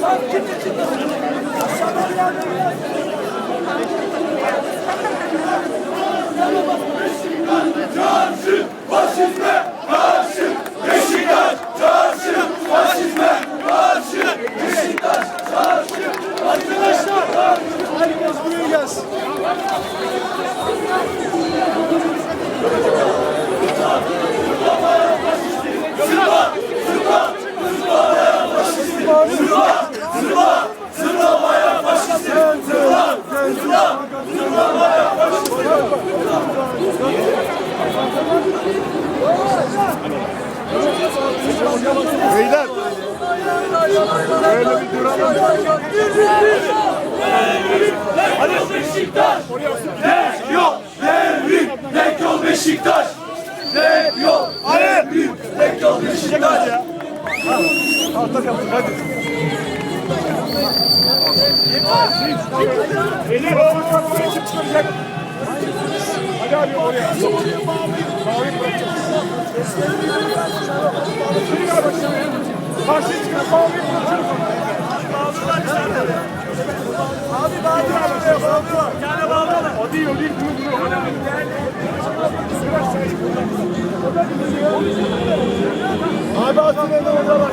Çarşı Beyler. Böyle bir duralım. Hadi Beşiktaş Tek yol devrim Tek yol Beşiktaş Tek yol devrim Tek yol Beşiktaş Tahta kapın hadi. Beyler oraya çıkacak? Hadi abi oraya. Karşıya çıkıp mavi bırakacağız. Abi bağlı var. Abi bağlı var. Yani bağlı var. O değil o değil. Bunu bunu. Abi atın orada var.